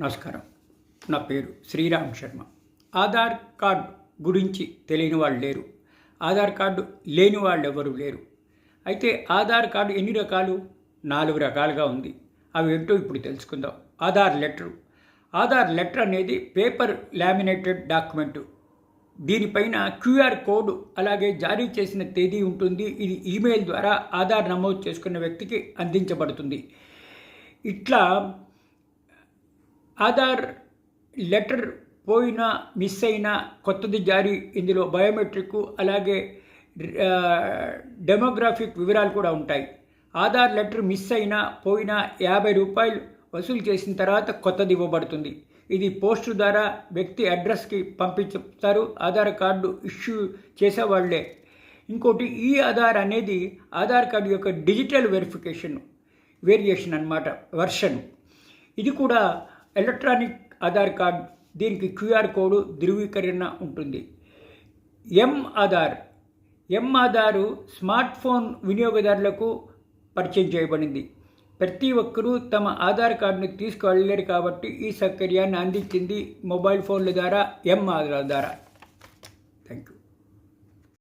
నమస్కారం. నా పేరు శ్రీరామ్ శర్మ. ఆధార్ కార్డ్ గురించి తెలియని వాళ్ళు లేరు. ఆధార్ కార్డు లేని వాళ్ళు ఎవరు లేరు. అయితే ఆధార్ కార్డు ఎన్ని రకాలు? నాలుగు రకాలుగా ఉంది. అవి ఏంటో ఇప్పుడు తెలుసుకుందాం. ఆధార్ లెటరు. ఆధార్ లెటర్ అనేది పేపర్ లామినేటెడ్ డాక్యుమెంటు. దీనిపైన క్యూఆర్ కోడ్ అలాగే జారీ చేసిన తేదీ ఉంటుంది. ఇది ఈమెయిల్ ద్వారా ఆధార్ నమోదు చేసుకున్న వ్యక్తికి అందించబడుతుంది. ఇట్లా ఆధార్ లెటర్ పోయినా మిస్ అయినా కొత్తది జారీ. ఇందులో బయోమెట్రిక్ అలాగే డెమోగ్రాఫిక్ వివరాలు కూడా ఉంటాయి. ఆధార్ లెటర్ మిస్ అయినా పోయినా యాభై రూపాయలు వసూలు చేసిన తర్వాత కొత్తది ఇవ్వబడుతుంది. ఇది పోస్టు ద్వారా వ్యక్తి అడ్రస్కి పంపించుతారు ఆధార్ కార్డు ఇష్యూ చేసేవాళ్ళే. ఇంకోటి ఈ ఆధార్ అనేది ఆధార్ కార్డు యొక్క డిజిటల్ వెరిఫికేషన్ వేరియేషన్ అనమాట వర్షన్. ఇది కూడా ఎలక్ట్రానిక్ ఆధార్ కార్డ్ దీనికి క్యూఆర్ కోడ్ ధృవీకరణ ఉంటుంది. M Aadhaar. M Aadhaar smart phone వినియోగదారులకు పరిచయం చేయబడింది. ప్రతి ఒక్కరూ తమ ఆధార్ కార్డును తీసుకువెళ్ళలేరు కాబట్టి ఈ సౌకర్యాన్ని అందించింది మొబైల్ ఫోన్ల ద్వారా ఎం ఆధార్ ద్వారా. Thank you